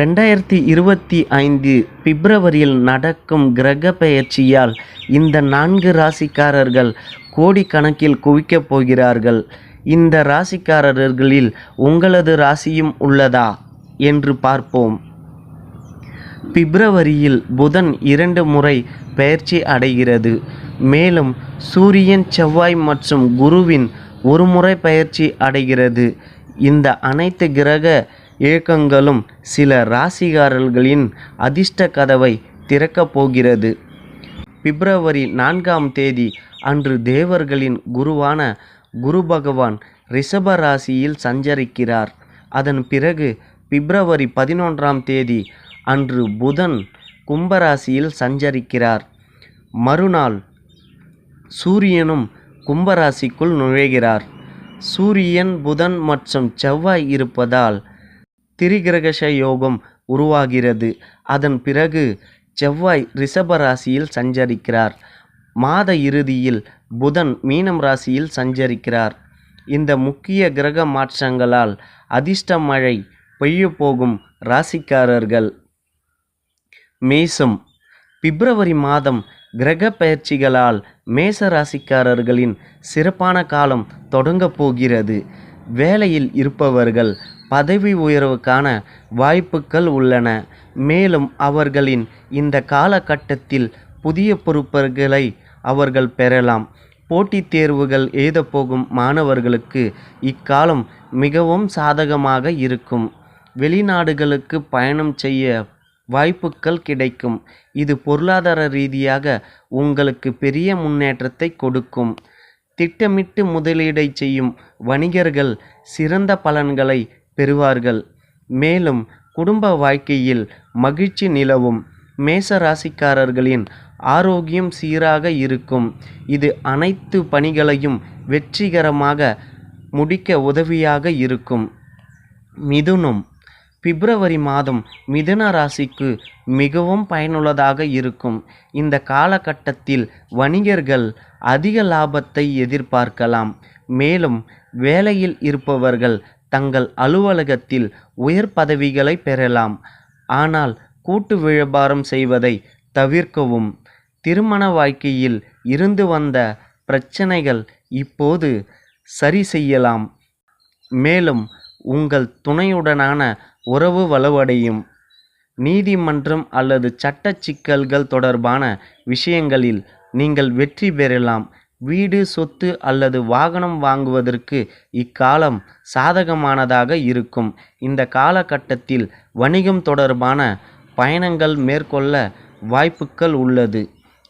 ரெண்டாயிரத்தி இருபத்தி ஐந்து பிப்ரவரியில் நடக்கும் கிரக பெயர்ச்சியால் இந்த நான்கு ராசிக்காரர்கள் கோடிக்கணக்கில் குவிக்கப் போகிறார்கள். இந்த ராசிக்காரர்களில் உங்களது ராசியும் உள்ளதா என்று பார்ப்போம். பிப்ரவரியில் புதன் இரண்டு முறை பெயர்ச்சி அடைகிறது. மேலும் சூரியன் செவ்வாய் மற்றும் குருவின் ஒரு முறை பயிற்சி அடைகிறது. இந்த அனைத்து கிரக இயக்கங்களும் சில ராசிகாரர்களின் அதிர்ஷ்ட கதவை திறக்கப் போகிறது. பிப்ரவரி நான்காம் தேதி அன்று தேவர்களின் குருவான குரு பகவான் ரிஷப ராசியில் சஞ்சரிக்கிறார். அதன் பிறகு பிப்ரவரி பதினொன்றாம் தேதி அன்று புதன் கும்பராசியில் சஞ்சரிக்கிறார். மறுநாள் சூரியனும் கும்பராசிக்குள் நுழைகிறார். சூரியன் புதன் மற்றும் செவ்வாய் இருப்பதால் திரிகிரகச யோகம் உருவாகிறது. அதன் பிறகு செவ்வாய் ரிஷப ராசியில் சஞ்சரிக்கிறார். மாத இறுதியில் புதன் மீனம் ராசியில் சஞ்சரிக்கிறார். இந்த முக்கிய கிரக மாற்றங்களால் அதிர்ஷ்ட மழை பெய்ய போகும் ராசிக்காரர்கள். மேசம். பிப்ரவரி மாதம் கிரக பயிற்சிகளால் மேச ராசிக்காரர்களின் சிறப்பான காலம் தொடங்கப் போகிறது. வேலையில் இருப்பவர்கள் பதவி உயர்வுக்கான வாய்ப்புகள் உள்ளன. மேலும் அவர்களின் இந்த காலகட்டத்தில் புதிய பொறுப்புகளை அவர்கள் பெறலாம். போட்டித் தேர்வுகள் எழுதப்போகும் மாணவர்களுக்கு இக்காலம் மிகவும் சாதகமாக இருக்கும். வெளிநாடுகளுக்கு பயணம் செய்ய வாய்ப்புகள் கிடைக்கும். இது பொருளாதார ரீதியாக உங்களுக்கு பெரிய முன்னேற்றத்தை கொடுக்கும். திட்டமிட்டு முதலீடை செய்யும் வணிகர்கள் சிறந்த பலன்களை பெறுவார்கள். மேலும் குடும்ப வாழ்க்கையில் மகிழ்ச்சி நிலவும் மேச ராசிக்காரர்களின் ஆரோக்கியம் சீராக இருக்கும். இது அனைத்து பணிகளையும் வெற்றிகரமாக முடிக்க உதவியாக இருக்கும். மிதுனம். பிப்ரவரி மாதம் மிதுன ராசிக்கு மிகவும் பயனுள்ளதாக இருக்கும். இந்த காலகட்டத்தில் வணிகர்கள் அதிக லாபத்தை எதிர்பார்க்கலாம். மேலும் வேலையில் இருப்பவர்கள் தங்கள் அலுவலகத்தில் உயர் பதவிகளை பெறலாம். ஆனால் கூட்டு வியாபாரம் செய்வதை தவிர்க்கவும். திருமண வாழ்க்கையில் இருந்து வந்த பிரச்சனைகள் இப்போது சரி செய்யலாம். மேலும் உங்கள் துணையுடனான உறவு வலுவடையும். நீதிமன்றம் அல்லது சட்ட சிக்கல்கள் தொடர்பான விஷயங்களில் நீங்கள் வெற்றி பெறலாம். வீடு சொத்து அல்லது வாகனம் வாங்குவதற்கு இக்காலம் சாதகமானதாக இருக்கும். இந்த காலகட்டத்தில் வணிகம் தொடர்பான பயணங்கள் மேற்கொள்ள வாய்ப்புகள் உள்ளது.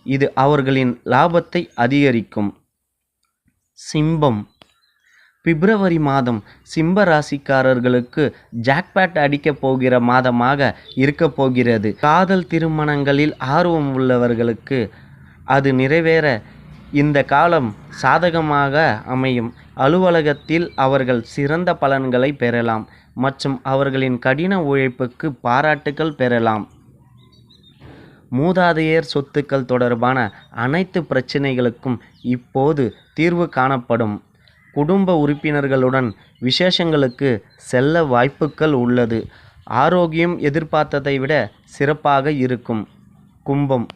இது அவர்களின் லாபத்தை அதிகரிக்கும். சிம்பம். பிப்ரவரி மாதம் சிம்ப ராசிக்காரர்களுக்கு ஜாக்பேட் அடிக்கப் போகிற மாதமாக இருக்கப் போகிறது. காதல் திருமணங்களில் ஆர்வம் உள்ளவர்களுக்கு அது நிறைவேற இந்த காலம் சாதகமாக அமையும். அலுவலகத்தில் அவர்கள் சிறந்த பலன்களை பெறலாம் மற்றும் அவர்களின் கடின உழைப்புக்கு பாராட்டுகள் பெறலாம். மூதாதையர் சொத்துக்கள் தொடர்பான அனைத்து பிரச்சனைகளுக்கும் இப்போது தீர்வு காணப்படும். குடும்ப உறுப்பினர்களுடன் விசேஷங்களுக்கு செல்ல வாய்ப்புகள் உள்ளது. ஆரோக்கியம் எதிர்பார்த்ததை விட சிறப்பாக இருக்கும். கும்பம்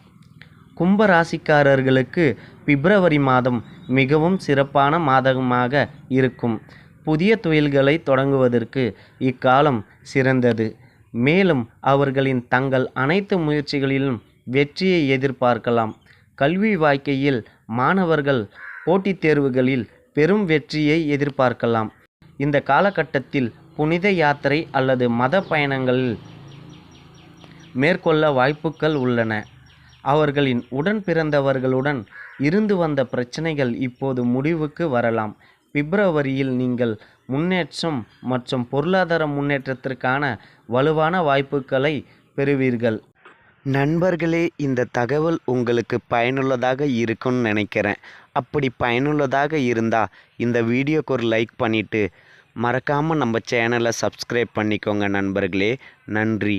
கும்பராசிக்காரர்களுக்கு பிப்ரவரி மாதம் மிகவும் சிறப்பான மாதமாக இருக்கும். புதிய தொழில்களை தொடங்குவதற்கு இக்காலம் சிறந்தது. மேலும் அவர்களின் தங்கள் அனைத்து முயற்சிகளிலும் வெற்றியை எதிர்பார்க்கலாம். கல்வி வாழ்க்கையில் மாணவர்கள் போட்டித் தேர்வுகளில் பெரும் வெற்றியை எதிர்பார்க்கலாம். இந்த காலகட்டத்தில் புனித யாத்திரை அல்லது மத பயணங்களில் மேற்கொள்ள வாய்ப்புகள் உள்ளன. அவர்களின் உடன் பிறந்தவர்களுடன் இருந்து வந்த பிரச்சனைகள் இப்போது முடிவுக்கு வரலாம். பிப்ரவரியில் நீங்கள் முன்னேற்றம் மற்றும் பொருளாதார முன்னேற்றத்திற்கான வலுவான வாய்ப்புகளை பெறுவீர்கள். நண்பர்களே இந்த தகவல் உங்களுக்கு பயனுள்ளதாக இருக்கும்னு நினைக்கிறேன். அப்படி பயனுள்ளதாக இருந்தால் இந்த வீடியோக்கு ஒரு லைக் பண்ணிவிட்டு மறக்காமல் நம்ம சேனலை சப்ஸ்கிரைப் பண்ணிக்கோங்க நண்பர்களே. நன்றி.